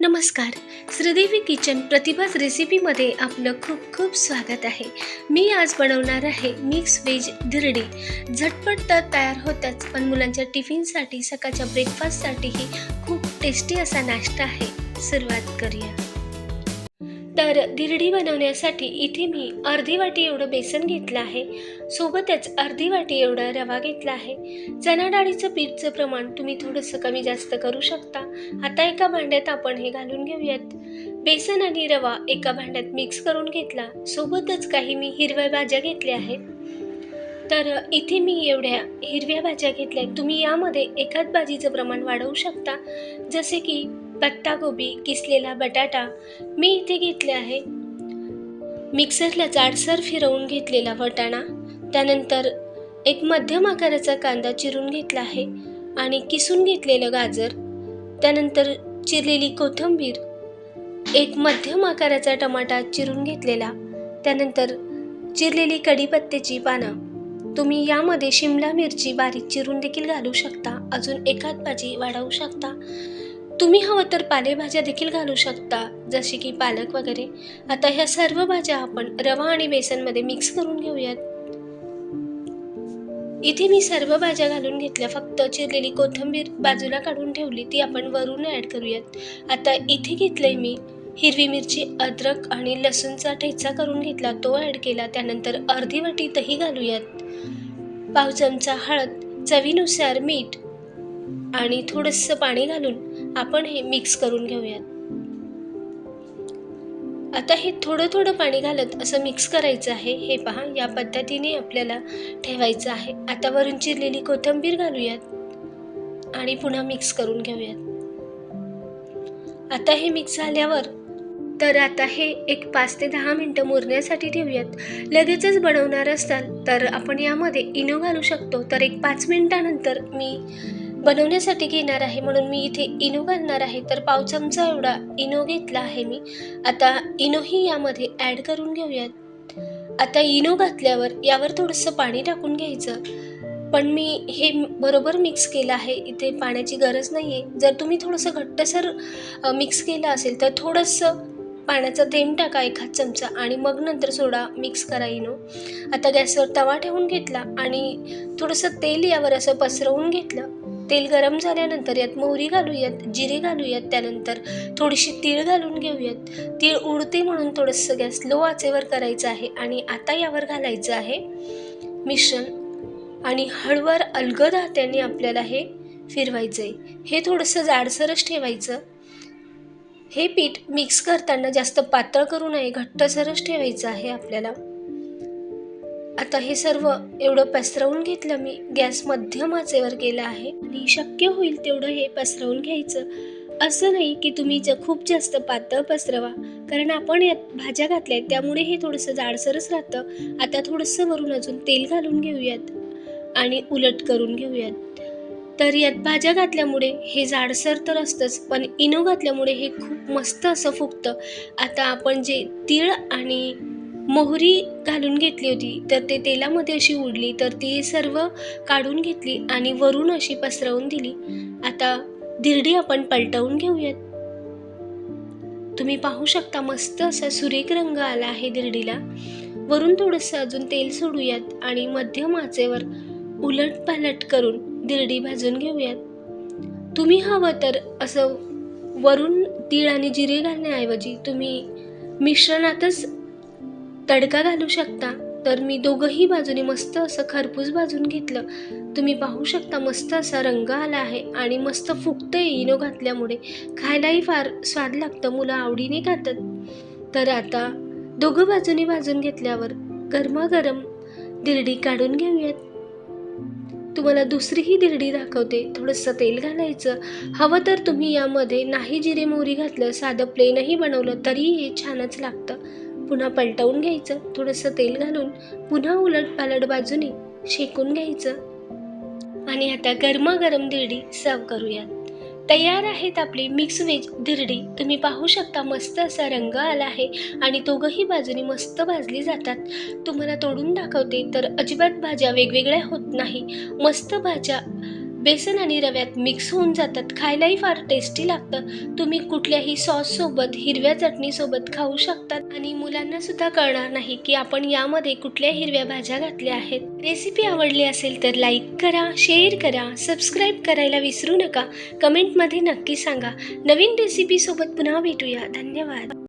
नमस्कार. श्रीदेवी किचन प्रतिभाच रेसिपीमध्ये आपलं खूप खूप स्वागत आहे. मी आज बनवणार आहे मिक्स व्हेज धिरडी. झटपट तर तयार होत्याच पण मुलांच्या टिफिनसाठी सकाळच्या ब्रेकफास्टसाठीही खूप टेस्टी असा नाश्ता आहे. सुरुवात करूया. तर धिरडी बनवण्यासाठी इथे मी अर्धी वाटी एवढं बेसन घेतलं आहे. सोबतच अर्धी वाटी एवढा रवा घेतला आहे. चणा डाळीचं पीठचं प्रमाण तुम्ही थोडंसं कमी जास्त करू शकता. आता एका भांड्यात आपण हे घालून घेऊयात. बेसन आणि रवा एका भांड्यात मिक्स करून घेतला. सोबतच काही मी हिरव्या भाज्या घेतल्या आहेत. तर इथे मी एवढ्या हिरव्या भाज्या घेतल्या आहेत. तुम्ही यामध्ये एकाच भाजीचं प्रमाण वाढवू शकता. जसे की पत्तागोबी किसलेला बटाटा मी इथे घेतले आहे. मिक्सरला जाडसर फिरवून घेतलेला वटाणा त्यानंतर एक मध्यम आकाराचा कांदा चिरून घेतला आहे आणि किसून घेतलेलं गाजर त्यानंतर चिरलेली कोथिंबीर एक मध्यम आकाराचा टमाटा चिरून घेतलेला त्यानंतर चिरलेली कढीपत्त्याची पानं. तुम्ही यामध्ये शिमला मिरची बारीक चिरून देखील घालू शकता अजून एखाद भाजी वाढवू शकता. तुम्ही हवं तर पालेभाज्या देखील घालू शकता जसे की पालक वगैरे. आता ह्या सर्व भाज्या आपण रवा आणि बेसनमध्ये मिक्स करून घेऊयात. इथे मी सर्व भाज्या घालून घेतल्या फक्त चिरलेली कोथिंबीर बाजूला काढून ठेवली ती आपण वरून ॲड करूयात. आता इथे घेतलंय मी हिरवी मिरची अद्रक आणि लसूणचा ठेचा करून घेतला तो ॲड केला त्यानंतर अर्धी वाटी दही घालूयात. पाव चमचा हळद चवीनुसार मीठ आणि थोडंसं पाणी घालून आपण हे मिक्स करून घेऊयात. आता हे थोडं थोडं पाणी घालत असं मिक्स करायचं आहे. हे पहा या पद्धतीने आपल्याला ठेवायचं आहे. आता वरून चिरलेली कोथिंबीर घालूयात आणि पुन्हा मिक्स करून घेऊयात. आता हे मिक्स झाल्यावर तर आता हे एक पाच ते दहा मिनटं मुरण्यासाठी ठेवूयात. लगेचच बनवणार असाल तर आपण यामध्ये इनो घालू शकतो. तर एक पाच मिनटानंतर मी बनवण्यासाठी घेणार आहे. म्हणून मी इथे इनो घालणार आहे. तर पाव चमचा एवढा इनो घेतला आहे मी. आता इनोही यामध्ये ॲड करून घेऊयात. आता इनो घातल्यावर यावर थोडंसं पाणी टाकून घ्यायचं. पण मी हे बरोबर मिक्स केलं आहे. इथे पाण्याची गरज नाही आहे जर तुम्ही थोडंसं घट्टसर मिक्स केलं असेल तर थोडंसं पाण्याचा थेंब टाका एखाद चमचा आणि मग नंतर सोडा मिक्स करा इनो. आता गॅसवर तवा ठेवून घेतला आणि थोडंसं तेल यावर असं पसरवून घेतलं. तेल गरम झाल्यानंतर यात मोहरी घालूयात जिरे घालूयात त्यानंतर थोडीशी तीळ घालून घेऊयात. तीळ उडते म्हणून थोडंसं गॅस लो आचेवर करायचं आहे आणि आता यावर घालायचं आहे मिश्रण आणि हळूवार अलगद हात्याने आपल्याला हे फिरवायचं आहे हे थोडंसं जाडसरच ठेवायचं. हे पीठ मिक्स करताना जास्त पातळ करू नये घट्टसरच ठेवायचं आहे आपल्याला. आता हे सर्व एवढं पसरवून घेतलं मी. गॅस मध्यम आचेवर केला आहे. आणि शक्य होईल तेवढं हे पसरवून घ्यायचं. असं नाही की तुम्ही ज खूप जास्त पातळ पसरवा. कारण आपण यात भाज्या घातल्या आहेत त्यामुळे हे थोडंसं जाडसरच राहतं. आता थोडंसं वरून अजून तेल घालून घेऊयात. आणि उलट करून घेऊयात. तर यात भाज्या घातल्यामुळे हे जाडसर तर असतंच पण इनो घातल्यामुळे हे खूप मस्त असं फुगतं. आता आपण जे तीळ आणि मोहरी घालून घेतली होती. तर ते तेलामध्ये अशी उडली तर ती सर्व काढून घेतली आणि वरून अशी पसरवून दिली. आता धिरडी आपण पलटवून घेऊयात. तुम्ही पाहू शकता मस्त असा सुरेख रंग आला आहे धिरडीला. वरून थोडंसं अजून तेल सोडूयात आणि मध्यम आचेवर उलट पालट करून धिरडी भाजून घेऊयात. तुम्ही हवं तर असं वरून तीळ आणि जिरे घालण्याऐवजी तुम्ही मिश्रणातच तडका घालू शकता. तर मी दोघंही बाजूने मस्त असं खरपूस भाजून घेतलं. तुम्ही पाहू शकता मस्त असा रंग आला आहे आणि मस्त फुगतं इनो घातल्यामुळे. खायलाही फार स्वाद लागतं मुलं आवडीने खातात. तर आता दोघं बाजूने भाजून घेतल्यावर गरमागरम दिरडी काढून घेऊयात. तुम्हाला दुसरीही दिरडी दाखवते. थोडंसं तेल घालायचं. हवं तर तुम्ही यामध्ये नाही जिरे मोहरी घातलं साधं प्लेनही बनवलं तरी हे छानच लागतं. पुन्हा पलटवून घ्यायचं. थोडंसं तेल घालून पुन्हा उलट पालट बाजूने शेकून घ्यायचं. आणि आता गरमागरम दिरडी सर्व करूयात. तयार आहेत आपली मिक्स व्हेज दिरडी. तुम्ही पाहू शकता मस्त असा रंग आला आहे आणि दोघंही बाजूनी मस्त भाजली जातात. तुम्हाला तोडून दाखवते तर अजिबात भाज्या वेगवेगळ्या होत नाही. मस्त भाज्या बेसन आणि रव्यात मिक्स होऊन जातात. खायलाही फार टेस्टी लागतं. तुम्ही कुठल्याही सॉससोबत हिरव्या चटणीसोबत खाऊ शकतात. आणि मुलांना सुद्धा कळणार नाही की आपण यामध्ये कुठल्या हिरव्या भाज्या घातल्या आहेत. रेसिपी आवडली असेल तर लाईक करा शेअर करा सबस्क्राईब करायला विसरू नका. कमेंटमध्ये नक्की सांगा. नवीन रेसिपीसोबत पुन्हा भेटूया. धन्यवाद.